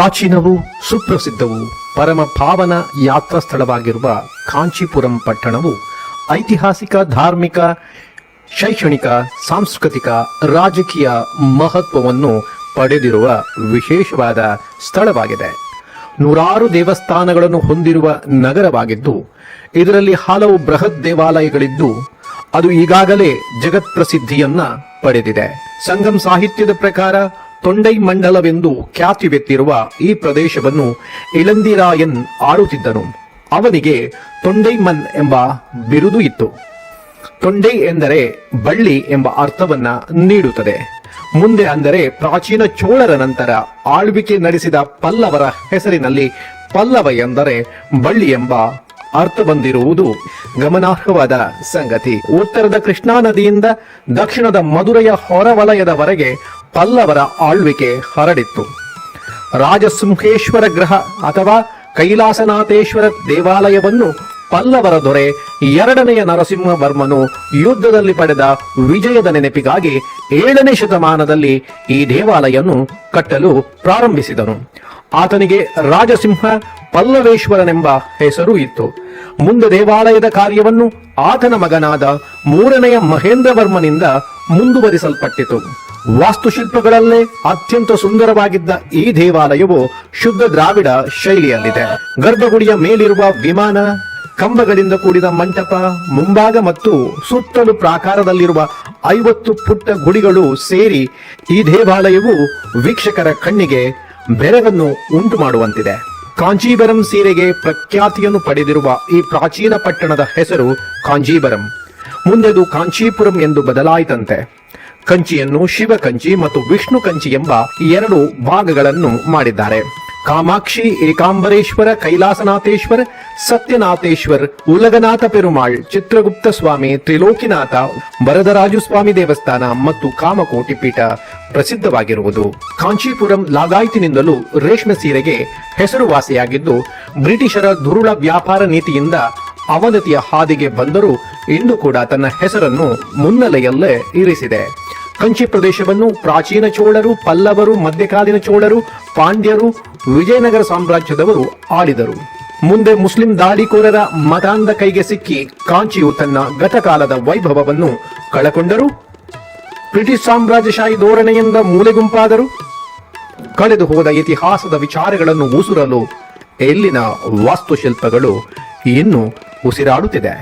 ಪ್ರಾಚೀನವೂ ಸುಪ್ರಸಿದ್ಧವು ಪರಮ ಪಾವನ ಯಾತ್ರಾ ಸ್ಥಳವಾಗಿರುವ ಕಾಂಚೀಪುರಂ ಪಟ್ಟಣವು ಐತಿಹಾಸಿಕ, ಧಾರ್ಮಿಕ, ಶೈಕ್ಷಣಿಕ, ಸಾಂಸ್ಕೃತಿಕ, ರಾಜಕೀಯ ಮಹತ್ವವನ್ನು ಪಡೆದಿರುವ ವಿಶೇಷವಾದ ಸ್ಥಳವಾಗಿದೆ. ನೂರಾರು ದೇವಸ್ಥಾನಗಳನ್ನು ಹೊಂದಿರುವ ನಗರವಾಗಿದ್ದು, ಇದರಲ್ಲಿ ಹಲವು ಬೃಹತ್ ದೇವಾಲಯಗಳಿದ್ದು, ಅದು ಈಗಾಗಲೇ ಜಗತ್ ಪ್ರಸಿದ್ಧಿಯನ್ನ ಪಡೆದಿದೆ. ಸಂಗಮ್ ಸಾಹಿತ್ಯದ ಪ್ರಕಾರ ತೊಂಡೈ ಮಂಡಲವೆಂದು ಖ್ಯಾತಿವೆತ್ತಿರುವ ಈ ಪ್ರದೇಶವನ್ನು ಇಳಂದಿರಾಯನ್ ಆಳುತ್ತಿದ್ದನು. ಅವನಿಗೆ ತೊಂಡೈಮನ್ ಎಂಬ ಬಿರುದು ಇತ್ತು. ತೊಂಡೈ ಎಂದರೆ ಬಳ್ಳಿ ಎಂಬ ಅರ್ಥವನ್ನ ನೀಡುತ್ತದೆ. ಮುಂದೆ ಅಂದರೆ ಪ್ರಾಚೀನ ಚೋಳರ ನಂತರ ಆಳ್ವಿಕೆ ನಡೆಸಿದ ಪಲ್ಲವರ ಹೆಸರಿನಲ್ಲಿ ಪಲ್ಲವ ಎಂದರೆ ಬಳ್ಳಿ ಎಂಬ ಅರ್ಥ ಬಂದಿರುವುದು ಗಮನಾರ್ಹವಾದ ಸಂಗತಿ. ಉತ್ತರದ ಕೃಷ್ಣಾ ನದಿಯಿಂದ ದಕ್ಷಿಣದ ಮಧುರೆಯ ಹೊರವಲಯದವರೆಗೆ ಪಲ್ಲವರ ಆಳ್ವಿಕೆ ಹರಡಿತ್ತು. ರಾಜಸಿಂಹೇಶ್ವರ ಗ್ರಹ ಅಥವಾ ಕೈಲಾಸನಾಥೇಶ್ವರ ದೇವಾಲಯವನ್ನು ಪಲ್ಲವರ ದೊರೆ ಎರಡನೆಯ ನರಸಿಂಹವರ್ಮನು ಯುದ್ಧದಲ್ಲಿ ಪಡೆದ ವಿಜಯದ ನೆನಪಿಗಾಗಿ ಏಳನೇ ಶತಮಾನದಲ್ಲಿ ಈ ದೇವಾಲಯವನ್ನು ಕಟ್ಟಲು ಪ್ರಾರಂಭಿಸಿದನು. ಆತನಿಗೆ ರಾಜಸಿಂಹ ಪಲ್ಲವೇಶ್ವರನೆಂಬ ಹೆಸರು ಇತ್ತು. ಮುಂದೆ ದೇವಾಲಯದ ಕಾರ್ಯವನ್ನು ಆತನ ಮಗನಾದ ಮೂರನೆಯ ಮಹೇಂದ್ರವರ್ಮನಿಂದ ಮುಂದುವರಿಸಲ್ಪಟ್ಟಿತು. ವಾಸ್ತುಶಿಲ್ಪಗಳಲ್ಲೇ ಅತ್ಯಂತ ಸುಂದರವಾಗಿದ್ದ ಈ ದೇವಾಲಯವು ಶುದ್ಧ ದ್ರಾವಿಡ ಶೈಲಿಯಲ್ಲಿದೆ. ಗರ್ಭಗುಡಿಯ ಮೇಲಿರುವ ವಿಮಾನ, ಕಂಬಗಳಿಂದ ಕೂಡಿದ ಮಂಟಪ, ಮುಂಭಾಗ ಮತ್ತು ಸುತ್ತಲೂ ಪ್ರಾಕಾರದಲ್ಲಿರುವ ಐವತ್ತು ಪುಟ್ಟ ಗುಡಿಗಳು ಸೇರಿ ಈ ದೇವಾಲಯವು ವೀಕ್ಷಕರ ಕಣ್ಣಿಗೆ ಬೆರಗನ್ನು ಉಂಟು ಮಾಡುವಂತಿದೆ ಕಾಂಜೀಬರಂ ಸೀರೆಗೆ ಪ್ರಖ್ಯಾತಿಯನ್ನು ಪಡೆದಿರುವ ಈ ಪ್ರಾಚೀನ ಪಟ್ಟಣದ ಹೆಸರು ಕಾಂಜೀಬರಂ. ಮುಂದೆದು ಕಾಂಚೀಪುರಂ ಎಂದು ಬದಲಾಯಿತಂತೆ. ಕಂಚಿಯನ್ನು ಶಿವ ಕಂಚಿ ಮತ್ತು ವಿಷ್ಣು ಕಂಚಿ ಎಂಬ ಎರಡು ಭಾಗಗಳನ್ನು ಮಾಡಿದ್ದಾರೆ. ಕಾಮಾಕ್ಷಿ, ಏಕಾಂಬರೇಶ್ವರ, ಕೈಲಾಸನಾಥೇಶ್ವರ, ಸತ್ಯನಾಥೇಶ್ವರ್ ಉಲಗನಾಥ ಪೆರುಮಾಳ್, ಚಿತ್ರಗುಪ್ತ ಸ್ವಾಮಿ, ತ್ರಿಲೋಕಿನಾಥ, ವರದರಾಜು ಸ್ವಾಮಿ ದೇವಸ್ಥಾನ ಮತ್ತು ಕಾಮಕೋಟಿ ಪೀಠ ಪ್ರಸಿದ್ಧವಾಗಿರುವುದು. ಕಾಂಚೀಪುರಂ ಲಾಗಾಯತಿನಿಂದಲೂ ರೇಷ್ಮೆ ಸೀರೆಗೆ ಹೆಸರುವಾಸಿಯಾಗಿದ್ದು, ಬ್ರಿಟಿಷರ ದುರುಳ ವ್ಯಾಪಾರ ನೀತಿಯಿಂದ ಅವನತಿಯ ಹಾದಿಗೆ ಬಂದರೂ ಇಂದು ಕೂಡ ತನ್ನ ಹೆಸರನ್ನು ಮುನ್ನೆಲೆಯಲ್ಲೇ ಇರಿಸಿದೆ. ಕಂಚಿ ಪ್ರದೇಶವನ್ನು ಪ್ರಾಚೀನ ಚೋಳರು, ಪಲ್ಲವರು, ಮಧ್ಯಕಾಲೀನ ಚೋಳರು, ಪಾಂಡ್ಯರು, ವಿಜಯನಗರ ಸಾಮ್ರಾಜ್ಯದವರು ಆಳಿದರು. ಮುಂದೆ ಮುಸ್ಲಿಂ ದಾಳಿಕೋರರ ಮತಾಂಧ ಕೈಗೆ ಸಿಕ್ಕಿ ಕಾಂಚಿಯು ತನ್ನ ಗತಕಾಲದ ವೈಭವವನ್ನು ಕಳಕೊಂಡರು. ಬ್ರಿಟಿಷ್ ಸಾಮ್ರಾಜ್ಯಶಾಹಿ ಧೋರಣೆಯಿಂದ ಮೂಲೆಗುಂಪಾದರು. ಕಳೆದು ಹೋದ ಇತಿಹಾಸದ ವಿಚಾರಗಳನ್ನು ಉಸುರಲು ಇಲ್ಲಿನ ವಾಸ್ತುಶಿಲ್ಪಗಳು ಇನ್ನು ಉಸಿರಾಡುತ್ತಿದೆ?